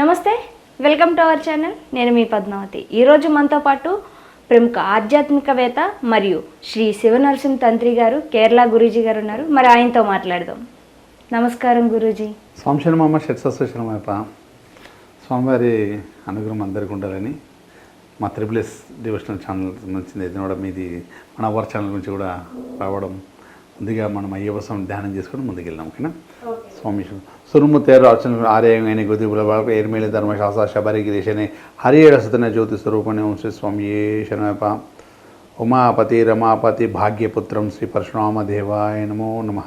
నమస్తే welcome to our channel. నేను మీ పద్మావతి. ఈరోజు మనతో పాటు ప్రముఖ ఆధ్యాత్మికవేత్త మరియు శ్రీ శివనరసింహ తంత్రి గారు కేరళ గురూజీ గారు ఉన్నారు. మరి ఆయనతో మాట్లాడదాం. నమస్కారం గురూజీ. స్వామిశరణమ్మ షట్సస్వశరణమయ్యప్ప స్వామివారి అనుగ్రహం అందరికీ ఉండాలని మా త్రిపుల్ ఎస్ డివోషనల్ ఛానల్ నుంచి కూడా మీది మన అవర్ ఛానల్ నుంచి కూడా రావడం. ముందుగా మనం అయ్యప్ప స్వామి ధ్యానం చేసుకొని ముందుకెళ్దాం ఓకేనా? స్వామి సురుము తేరు అర్చన ఆర్యమైన గొద్ది బాబు ఏర్మేలి ధర్మశాస్త్ర శబరి గిరీశనే హరియేడసతన జ్యోతి స్వరూపణే శ్రీ స్వామి శరణప్ప ఉమాపతి రమాపతి భాగ్యపుత్రం శ్రీ పరశురామ దేవాయ నమో నమ.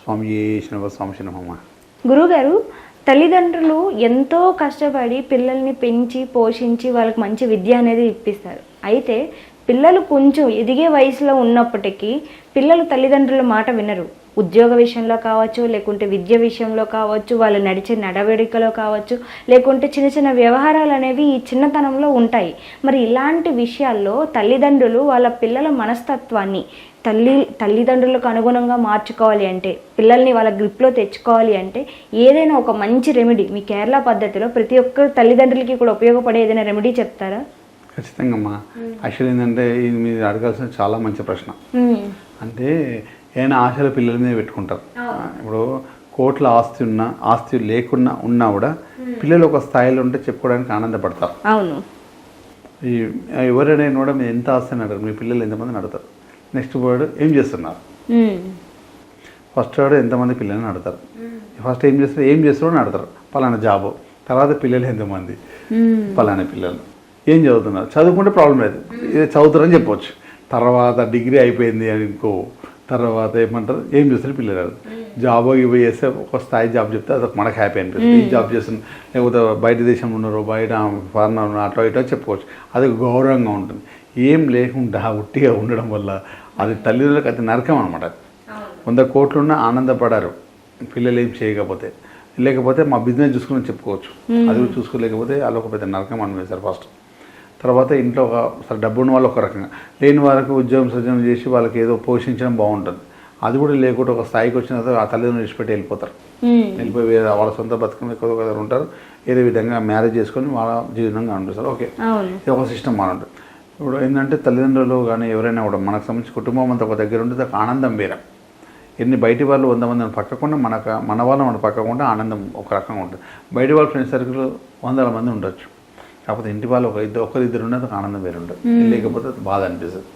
స్వామి శనవ స్వామి నమ గురుగారు తల్లిదండ్రులు ఎంతో కష్టపడి పిల్లల్ని పెంచి పోషించి వాళ్ళకి మంచి విద్య అనేది ఇప్పిస్తారు. అయితే పిల్లలు కొంచెం ఎదిగే వయసులో ఉన్నప్పటికీ పిల్లలు తల్లిదండ్రుల మాట వినరు. ఉద్యోగ విషయంలో కావచ్చు లేకుంటే విద్య విషయంలో కావచ్చు వాళ్ళు నడిచే నడవడికలో కావచ్చు లేకుంటే చిన్న చిన్న వ్యవహారాలు అనేవి ఈ చిన్నతనంలో ఉంటాయి. మరి ఇలాంటి విషయాల్లో తల్లిదండ్రులు వాళ్ళ పిల్లల మనస్తత్వాన్ని తల్లి తల్లిదండ్రులకు అనుగుణంగా మార్చుకోవాలి అంటే పిల్లల్ని వాళ్ళ గ్రిప్లో తెచ్చుకోవాలి అంటే ఏదైనా ఒక మంచి రెమెడీ మీ కేరళ పద్ధతిలో ప్రతి ఒక్క తల్లిదండ్రులకి కూడా ఉపయోగపడే ఏదైనా రెమెడీ చెప్తారా? ఖచ్చితంగా అమ్మా. యాక్చువల్లీ ఏంటంటే ఇది మీరు అడగాల్సిన చాలా మంచి ప్రశ్న. అంటే ఏమైనా ఆశలు పిల్లల మీద పెట్టుకుంటారు. ఇప్పుడు కోట్ల ఆస్తి ఉన్నా ఆస్తి లేకున్నా ఉన్నా కూడా పిల్లలు ఒక స్థాయిలో ఉంటే చెప్పుకోవడానికి ఆనందపడతారు. అవును. ఈ ఎవరైనా కూడా మీరు ఎంత ఆస్తి అడగరు. మీ పిల్లలు ఎంతమందిని అడుగుతారు. నెక్స్ట్ వర్డ్ ఏం చేస్తున్నారు. ఫస్ట్ వర్డ్ ఎంతమంది పిల్లల్ని అడుగుతారు. ఫస్ట్ ఏం చేస్తారు? ఏం చేస్తారో అని అడుగుతారు. పలానా జాబు. తర్వాత పిల్లలు ఎంతమంది. పలానా పిల్లలు. ఏం చదువుతున్నారు? చదువుకుంటే ప్రాబ్లం లేదు. ఇది చదువుతారని చెప్పొచ్చు. తర్వాత డిగ్రీ అయిపోయింది అని ఇంకో తర్వాత ఏమంటారు? ఏం చేస్తారు పిల్లలు? జాబ్ ఇవి చేస్తే ఒక స్థాయి జాబ్ చెప్తే అది మనకు హ్యాపీ అనిపిస్తుంది. ఈ జాబ్ చేస్తుంది లేకపోతే బయట దేశంలో ఉన్నారు బయట ఫారెన్ అట్లా ఇట్లా చెప్పుకోవచ్చు. అది గౌరవంగా ఉంటుంది. ఏం లేకుండా ఉట్టిగా ఉండడం వల్ల అది తల్లిదండ్రులకు అది నరకం అనమాట వంద కోట్లున్నా ఆనందపడారు. పిల్లలు ఏం చేయకపోతే. లేకపోతే మా బిజినెస్ చూసుకుని చెప్పుకోవచ్చు. అది చూసుకోలేకపోతే వాళ్ళు ఒక పెద్ద నరకం అనిపిస్తారు ఫస్ట్ తర్వాత ఇంట్లో ఒక సరే డబ్బు ఉన్న వాళ్ళు ఒక రకంగా. లేని వాళ్ళకి ఉద్యోగం సృజనం చేసి వాళ్ళకి ఏదో పోషించడం బాగుంటుంది. అది కూడా లేకుండా ఒక స్థాయికి వచ్చిన తర్వాత ఆ తల్లిదండ్రులు విడిచిపెట్టి వెళ్ళిపోతారు. వెళ్ళిపోయి వేరే వాళ్ళ సొంత బతుకం ఎక్కువ ఉంటారు. ఏదో విధంగా మ్యారేజ్ చేసుకొని వాళ్ళ జీవనంగా అనిపిస్తారు ఓకే. ఇది ఒక సిస్టమ్ బాగుంటుంది ఇప్పుడు ఏంటంటే తల్లిదండ్రులు కానీ ఎవరైనా కూడా మనకు సంబంధించి కుటుంబం అంతా ఒక దగ్గర ఉంటే దానికి ఆనందం వేరే. ఎన్ని బయటి వాళ్ళు వంద మందిని పక్కకుండా మనకు మన వాళ్ళు మన పక్కకుండా ఆనందం ఒక రకంగా ఉంటుంది. బయటి వాళ్ళ ఫ్రెండ్ సర్కిల్ వందల మంది ఉండొచ్చు. కాకపోతే ఇంటి వాళ్ళు ఒక ఇద్దరు ఒకరిద్దరు ఉన్నది ఆనందం వేరు ఉంటుంది లేకపోతే బాధ అనిపిస్తుంది.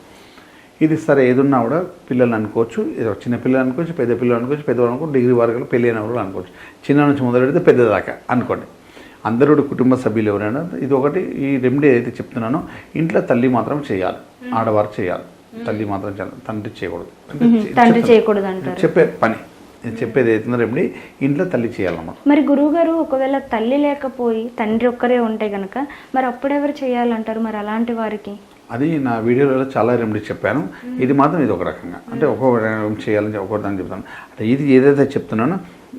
ఇది సరే ఏదున్నా కూడా పిల్లలు అనుకోవచ్చు. చిన్న పిల్లలు అనుకోవచ్చు పెద్ద పిల్లలు అనుకోవచ్చు పెద్దవాళ్ళు అనుకోవచ్చు డిగ్రీ వరకు పెళ్ళి అయిన వాళ్ళు అనుకోవచ్చు. చిన్న నుంచి మొదలు పెడితే పెద్ద దాకా అనుకోండి. అందరూ కుటుంబ సభ్యులు ఎవరైనా ఇది ఒకటి ఈ రెమెడీ ఏదైతే చెప్తున్నానో ఇంట్లో తల్లి మాత్రం చేయాలి. ఆడవారు చేయాలి. తల్లి మాత్రం చేయాలి. తండ్రి చేయకూడదు. తండ్రి చేయకూడదు చెప్పే పని. నేను చెప్పేది ఏదైతుందో రెమెడీ ఇంట్లో తల్లి చేయాలన్నమాట మరి గురువుగారు ఒకవేళ తల్లి లేకపోయి తండ్రి ఒక్కరే ఉంటే గనక మరి అప్పుడెవరు చేయాలంటారు మరి అలాంటి వారికి? అది నా వీడియోలో చాలా రెమెడీ చెప్పాను. ఇది మాత్రం ఇది ఒక రకంగా. అంటే ఒక్కొక్క చేయాలని ఒక్కొక్కదాన్ని చెప్తాను. అంటే ఇది ఏదైతే చెప్తున్నానో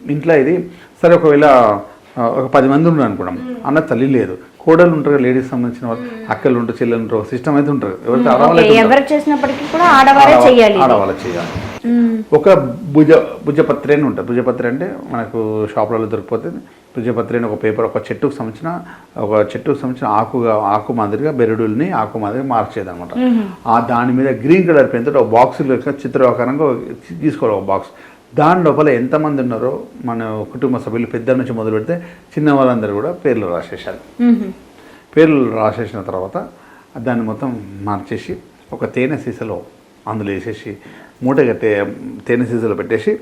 ఇంట్లో ఇది సరే ఒకవేళ ఒక పది మంది ఉన్నారు అనుకున్నాం అన్న తల్లి లేదు. కోడలు ఉంటారు లేడీస్ సంబంధించిన వాళ్ళు. అక్కలు ఉంటారు చెల్లెలు ఉంటారు సిస్టమ్ అయితే ఉంటారు. ఎవరైతే ఆడవాళ్ళు చేసినప్పటికీ కూడా ఆడవారే ఆడవా- చెయ్యాలి ఆడవాళ్ళు చేయాలి. ఒక భుజ భుజపత్రి అని ఉంటుంది. భుజపత్రి అంటే మనకు షాపులలో దొరికిపోతుంది భుజపత్రి అని ఒక పేపర్ ఒక చెట్టుకు సంబంధించిన ఒక చెట్టుకు సంబంధించిన ఆకుగా ఆకు మాదిరిగా బెరడుల్ని ఆకు మాదిరిగా మార్చేది అనమాట ఆ దాని మీద గ్రీన్ కలర్ పెన్ తోటి ఒక బాక్స్ చిత్రాకారంగా తీసుకోవాలి ఒక బాక్స్. దాని లోపల ఎంతమంది ఉన్నారో మన కుటుంబ సభ్యులు పెద్ద నుంచి మొదలు పెడితే చిన్న వాళ్ళందరూ కూడా పేర్లు రాసేసారు మ్మ్. పేర్లు రాసేసిన తర్వాత దాన్ని మొత్తం మార్చేసి ఒక తేనె సీసలో అందులో వేసేసి మూట కట్టే తేనె సీసలో పెట్టేసి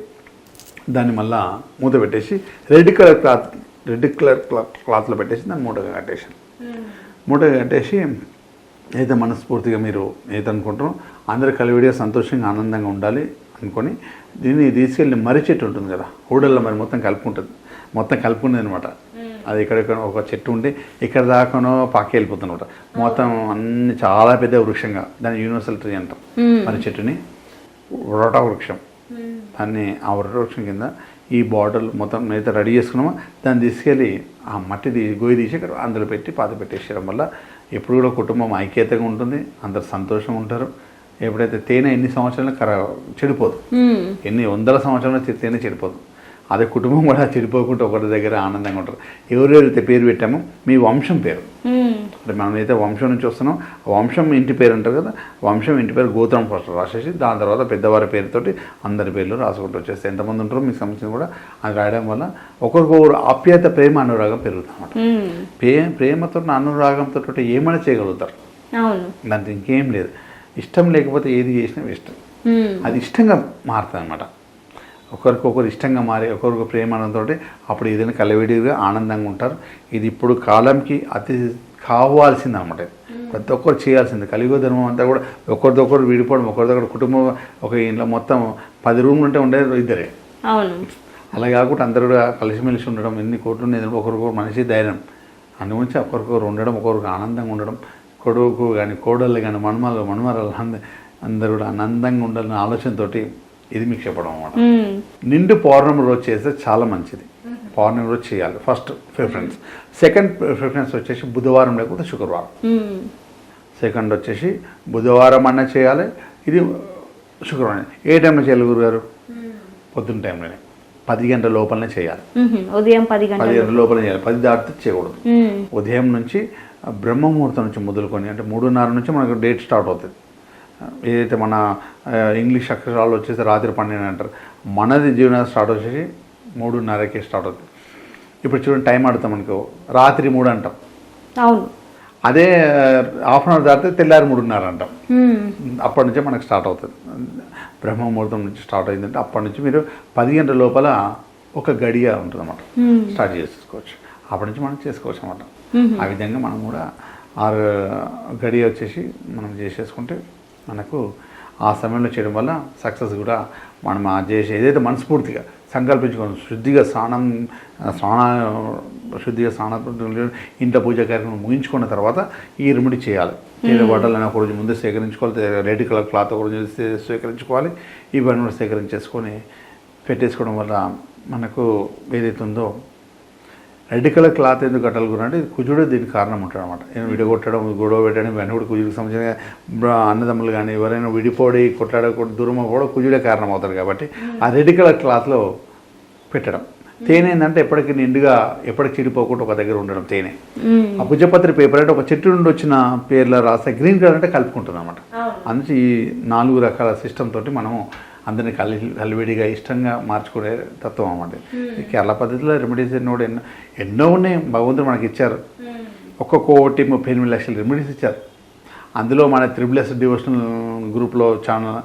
దాన్ని మళ్ళా మూత పెట్టేసి red colour cloth red colour cloth క్లాత్లో పెట్టేసి దాన్ని మూటగా కట్టేసి మూటగా కట్టేసి అయితే మనస్ఫూర్తిగా మీరు ఏది అనుకుంటారో అందరు కలివిడిగా సంతోషంగా ఆనందంగా ఉండాలి అనుకొని దీన్ని తీసుకెళ్ళి మర్రి చెట్టు ఉంటుంది కదా ఊడల్లో మరి మొత్తం కలుపుకుంటుంది. మొత్తం కలుపుకునేది అనమాట అది ఎక్కడెక్కడ ఒక చెట్టు ఉండి ఇక్కడ దాకానో పాకి వెళ్ళిపోతుందన్నమాట మొత్తం అన్ని చాలా పెద్ద వృక్షంగా దాన్ని యూనివర్సల్ ట్రీ అంటాం. మర్రి చెట్టుని. ఉరట వృక్షం దాన్ని ఆ ఉరట వృక్షం కింద ఈ బాటిల్ మొత్తం అయితే రెడీ చేసుకున్నామో? దాన్ని తీసుకెళ్ళి ఆ మట్టిది గొయ్యి తీసి ఇక్కడ అందులో పెట్టి పాత పెట్టేసేయడం వల్ల ఎప్పుడు కూడా కుటుంబం ఐక్యతగా ఉంటుంది. అందరు సంతోషంగా ఉంటారు. ఎప్పుడైతే తేనె ఎన్ని సంవత్సరాలు కర చెడిపోదు. ఎన్ని వందల సంవత్సరాలు తేనె చెడిపోదు. అదే కుటుంబం కూడా చెడిపోకుండా ఒకరి దగ్గర ఆనందంగా ఉంటారు. ఎవరెవరైతే పేరు పెట్టామో మీ వంశం పేరు. అంటే మనం అయితే వంశం నుంచి వస్తున్నాం. ఆ వంశం ఇంటి పేరు అంటారు కదా వంశం ఇంటి పేరు గోత్రం ఫస్ట్ రాసేసి దాని తర్వాత పెద్దవారి పేరుతోటి అందరి పేర్లు రాసుకుంటూ వచ్చేస్తే ఎంతమంది ఉంటారో మీకు సంబంధించిన కూడా అది రాయడం వల్ల ఒకరికొకరు ఆప్యాయత ప్రేమ అనురాగం పెరుగుతుంది అన్నమాట మ్మ్. ప్రే ప్రేమతో అనురాగంతో ఏమైనా చేయగలుగుతారు. దాంతో ఇంకేం లేదు. ఇష్టం లేకపోతే ఏది చేసినా ఇష్టం. అది ఇష్టంగా మారుతుంది అనమాట ఒకరికొకరు ఇష్టంగా మారి ఒకరికి ప్రేమతో అప్పుడు ఏదైనా కలవిడిగా ఆనందంగా ఉంటారు. ఇది ఇప్పుడు కాలంకి అతి కావాల్సింది అనమాట ప్రతి ఒక్కరు చేయాల్సింది. కలియుగ ధర్మం అంతా కూడా ఒకరిదొకరు విడిపోవడం ఒకరిదొకరు కుటుంబం ఒక ఇంట్లో మొత్తం పది రూమ్లు ఉంటే ఉండేది ఇద్దరే. అవును. అలా కాకుండా అందరూ కూడా కలిసిమెలిసి ఉండడం ఎన్ని కోట్లు ఉన్నాయి ఒకరికొకరు మనిషి ధైర్యం. అందుగురించి ఒకరికొకరు ఉండడం ఒకరికి ఆనందంగా ఉండడం కొడుకు కానీ కోడళ్ళు కానీ మన్మలు మన్మరాలు అంద- అందరూ కూడా ఆనందంగా ఉండాలనే ఆలోచనతోటి ఇది మీకు చెప్పడం అన్నమాట. మ్మ్. నిండు పౌర్ణమి రోజు చేస్తే చాలా మంచిది. పౌర్ణమి రోజు చేయాలి. ఫస్ట్ ప్రిఫరెన్స్ సెకండ్ ప్రిఫరెన్స్ వచ్చేసి బుధవారం లేకపోతే శుక్రవారం. సెకండ్ వచ్చేసి బుధవారం అన్న చేయాలి. ఇది శుక్రవారం. ఏ టైంలో చేయాలి గురుగారు? పొద్దున్న టైంలోనే. పది గంటల లోపలనే చేయాలి. ఉదయం పది పది గంటలు గంటల లోపలనే చేయాలి. పది దాటితే చేయకూడదు. ఉదయం నుంచి బ్రహ్మముహూర్తం నుంచి మొదలుకొని అంటే మూడున్నర నుంచి మనకు డేట్ స్టార్ట్ అవుతుంది. ఏదైతే మన ఇంగ్లీష్ అక్షరాలు వచ్చేసి రాత్రి పన్నెండు అంటారు. మనది జీవనం స్టార్ట్ వచ్చేసి మూడున్నరకి స్టార్ట్ అవుతుంది ఇప్పుడు చూడండి టైం ఆడుతాం అనుకో రాత్రి మూడు అంటాం. అవును. అదే హాఫ్ అన్ అవర్ దాటితే తెల్లారి మూడున్నర అంటాం. అప్పటి నుంచే మనకు స్టార్ట్ అవుతుంది. బ్రహ్మముహూర్తం నుంచి స్టార్ట్ అయిందంటే అప్పటి నుంచి మీరు పది గంటల లోపల ఒక గడియ ఉంటుంది అన్నమాట. స్టార్ట్ చేసుకోవచ్చు అప్పటి నుంచి మనం చేసుకోవచ్చు అన్నమాట. ఆ విధంగా మనం కూడా ఆరు గడియ వచ్చేసి మనం చేసేసుకుంటే మనకు ఆ సమయంలో చేయడం వల్ల సక్సెస్ కూడా మనం ఆ చేసే ఏదైతే మనస్ఫూర్తిగా సంకల్పించుకోవాలి శుద్ధిగా స్నానం స్నాన శుద్ధిగా స్నానం ఇంట్లో పూజ కార్యక్రమం ముగించుకున్న తర్వాత ఈ రెమెడీ చేయాలి. ఏదో బట్టలను ఒక రోజు ముందే సేకరించుకోవాలి రెడ్ కలర్ క్లాత్ ఒక రోజు సేకరించుకోవాలి. ఇవన్నీ కూడా సేకరించేసుకొని పెట్టేసుకోవడం వల్ల మనకు ఏదైతే ఉందో రెడ్ కలర్ క్లాత్ ఎందుకు కట్టాలి గురు అంటే కుజుడే దీనికి కారణం ఉంటాడు అనమాట నేను విడగొట్టడం గొడవ పెట్టడం ఇవన్నీ కూడా కుజుడికి సంబంధించిన అన్నదమ్ములు కానీ ఎవరైనా విడిపోడి కొట్లాడకూడదు దూరం కూడా కుజుడే కారణం అవుతాడు కాబట్టి ఆ రెడ్ కలర్ క్లాత్లో పెట్టడం. తేనె ఏంటంటే ఎప్పటికీ నిండుగా ఎప్పటికి చెడిపోకుండా ఒక దగ్గర ఉండడం తేనె. మ్మ్. ఆ భుజపత్రి పేపర్ అంటే ఒక చెట్టు నుండి వచ్చిన పేర్ల రాస్తే గ్రీన్ కలర్ అంటే కలుపుకుంటుంది అనమాట అందుకే ఈ నాలుగు రకాల సిస్టమ్ తోటి మనము అందరిని కలి కలివిడిగా ఇష్టంగా మార్చుకునే తత్వం అన్నమాట. కేరళ పద్ధతిలో రెమెడీస్ ఎన్నో కూడా ఎన్నో ఎన్నో ఉన్నాయి. భగవంతుడు మనకి ఇచ్చారు. ఒక్కొక్క కోటి ముప్పై ఎనిమిది లక్షల రెమెడీస్ ఇచ్చారు. అందులో మన త్రిబుల్ ఎస్ డివోషనల్ గ్రూప్లో ఛానల్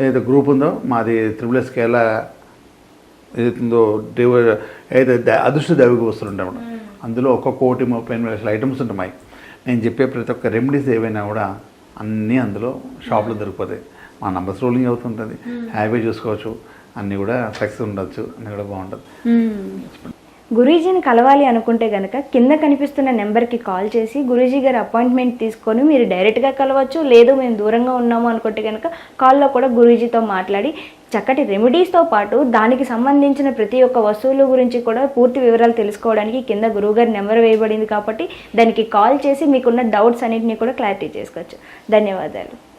ఏదైతే గ్రూప్ ఉందో మాది త్రిబుల్ ఎస్ కేరళ ఏదైతుందో దేవ ఏదైతే అదృష్ట దైవిక అన్నమాట. అందులో ఒక కోటి ముప్పై ఎనిమిది లక్షల ఐటమ్స్ ఉంటాయి నేను చెప్పే ప్రతి ఒక్క రెమెడీస్ ఏవైనా కూడా అన్నీ అందులో షాప్లో దొరికిపోతాయి. మా నంబర్స్ రోలింగ్ అవుతుంటుంది. హ్యాపీ చూసుకోవచ్చు. అన్నీ కూడా సక్సెస్ ఉండొచ్చు. అన్నీ కూడా బాగుంటుంది. గురూజీని కలవాలి అనుకుంటే కనుక కింద కనిపిస్తున్న నెంబర్కి కాల్ చేసి గురూజీ గారి అపాయింట్మెంట్ తీసుకొని మీరు డైరెక్ట్గా కలవచ్చు లేదు మేము దూరంగా ఉన్నాము అనుకుంటే కనుక కాల్లో కూడా గురూజీతో మాట్లాడి చక్కటి రెమెడీస్తో పాటు దానికి సంబంధించిన ప్రతి ఒక్క వస్తువుల గురించి కూడా పూర్తి వివరాలు తెలుసుకోవడానికి కింద గురువుగారి నెంబర్ వేయబడింది కాబట్టి దానికి కాల్ చేసి మీకున్న డౌట్స్ అన్నింటినీ కూడా క్లారిటీ చేసుకోవచ్చు. ధన్యవాదాలు.